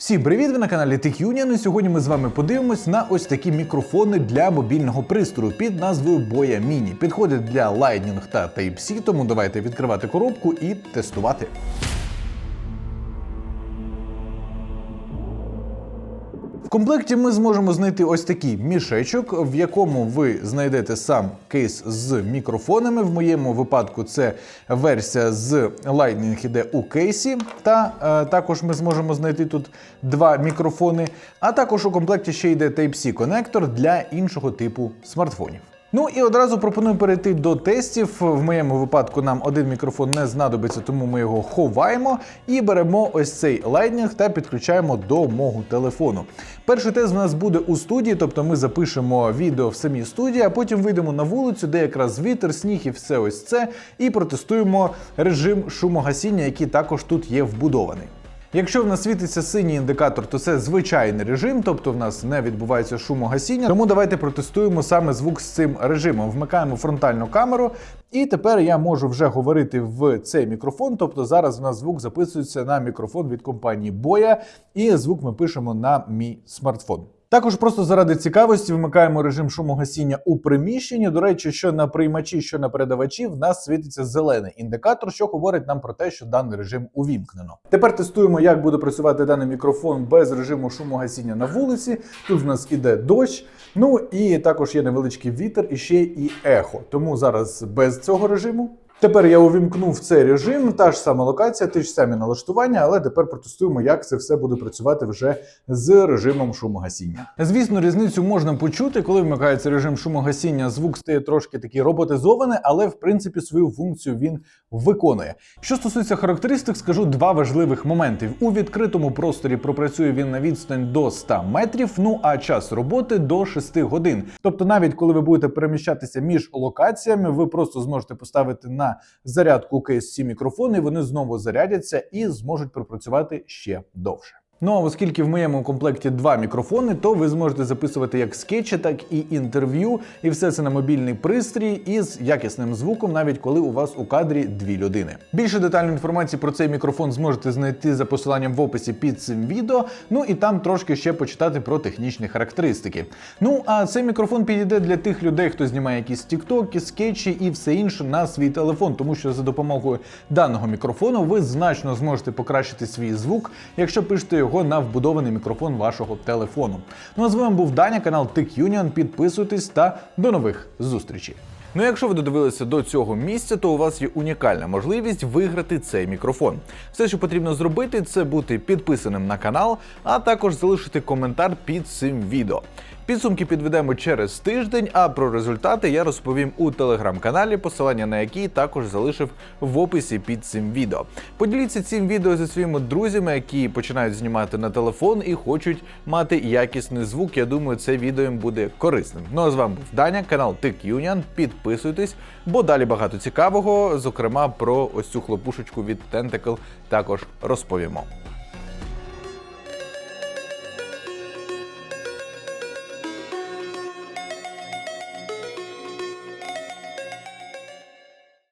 Всім привіт! Ви на каналі TechUnion і сьогодні ми з вами подивимось на ось такі мікрофони для мобільного пристрою під назвою Boya Mini. Підходять для Lightning та Type-C, тому давайте відкривати коробку і тестувати. В комплекті ми зможемо знайти ось такий мішечок, в якому ви знайдете сам кейс з мікрофонами. В моєму випадку це версія з Lightning іде у кейсі. Та е, також ми зможемо знайти тут два мікрофони. А також у комплекті ще йде Type-C конектор для іншого типу смартфонів. Ну і одразу пропоную перейти до тестів. В моєму випадку нам один мікрофон не знадобиться, тому ми його ховаємо і беремо ось цей Lightning та підключаємо до мого телефону. Перший тест в нас буде у студії, тобто ми запишемо відео в самій студії, а потім вийдемо на вулицю, де якраз вітер, сніг і все ось це, і протестуємо режим шумогасіння, який також тут є вбудований. Якщо в нас світиться синій індикатор, то це звичайний режим, тобто в нас не відбувається шумогасіння. Тому давайте протестуємо саме звук з цим режимом. Вмикаємо фронтальну камеру, і тепер я можу вже говорити в цей мікрофон. Тобто зараз у нас звук записується на мікрофон від компанії Боя, і звук ми пишемо на мій смартфон. Також просто заради цікавості вмикаємо режим шумогасіння у приміщенні. До речі, що на приймачі, що на передавачі, в нас світиться зелений індикатор, що говорить нам про те, що даний режим увімкнено. Тепер тестуємо, як буде працювати даний мікрофон без режиму шумогасіння на вулиці. Тут в нас іде дощ. Ну і також є невеличкий вітер і ще і ехо. Тому зараз без цього режиму. Тепер я увімкнув цей режим, та ж сама локація, ті ж самі налаштування, але тепер протестуємо, як це все буде працювати вже з режимом шумогасіння. Звісно, різницю можна почути, коли вмикається режим шумогасіння, звук стає трошки такий роботизований, але в принципі свою функцію він виконує. Що стосується характеристик, скажу два важливих моменти. У відкритому просторі пропрацює він на відстань до 100 метрів, ну а час роботи до 6 годин. Тобто, навіть коли ви будете переміщатися між локаціями, ви просто зможете поставити на зарядку KSC мікрофони, вони знову зарядяться і зможуть пропрацювати ще довше. Ну а оскільки в моєму комплекті два мікрофони, то ви зможете записувати як скетчі, так і інтерв'ю, і все це на мобільний пристрій із якісним звуком, навіть коли у вас у кадрі дві людини. Більше детальної інформації про цей мікрофон зможете знайти за посиланням в описі під цим відео. Ну і там трошки ще почитати про технічні характеристики. Ну а цей мікрофон підійде для тих людей, хто знімає якісь тіктоки, скетчі і все інше на свій телефон, тому що за допомогою даного мікрофону ви значно зможете покращити свій звук, якщо пишете його на вбудований мікрофон вашого телефону. Ну а з вами був Даня, канал TechUnion. Підписуйтесь та до нових зустрічей. Ну, якщо ви додивилися до цього місця, то у вас є унікальна можливість виграти цей мікрофон. Все, що потрібно зробити, це бути підписаним на канал, а також залишити коментар під цим відео. Підсумки підведемо через тиждень, а про результати я розповім у телеграм-каналі, посилання на який також залишив в описі під цим відео. Поділіться цим відео зі своїми друзями, які починають знімати на телефон і хочуть мати якісний звук. Я думаю, це відео їм буде корисним. Ну а з вами був Даня, канал TechUnion. Підписуйтесь, бо далі багато цікавого, зокрема про ось цю хлопушечку від Tentacle також розповімо.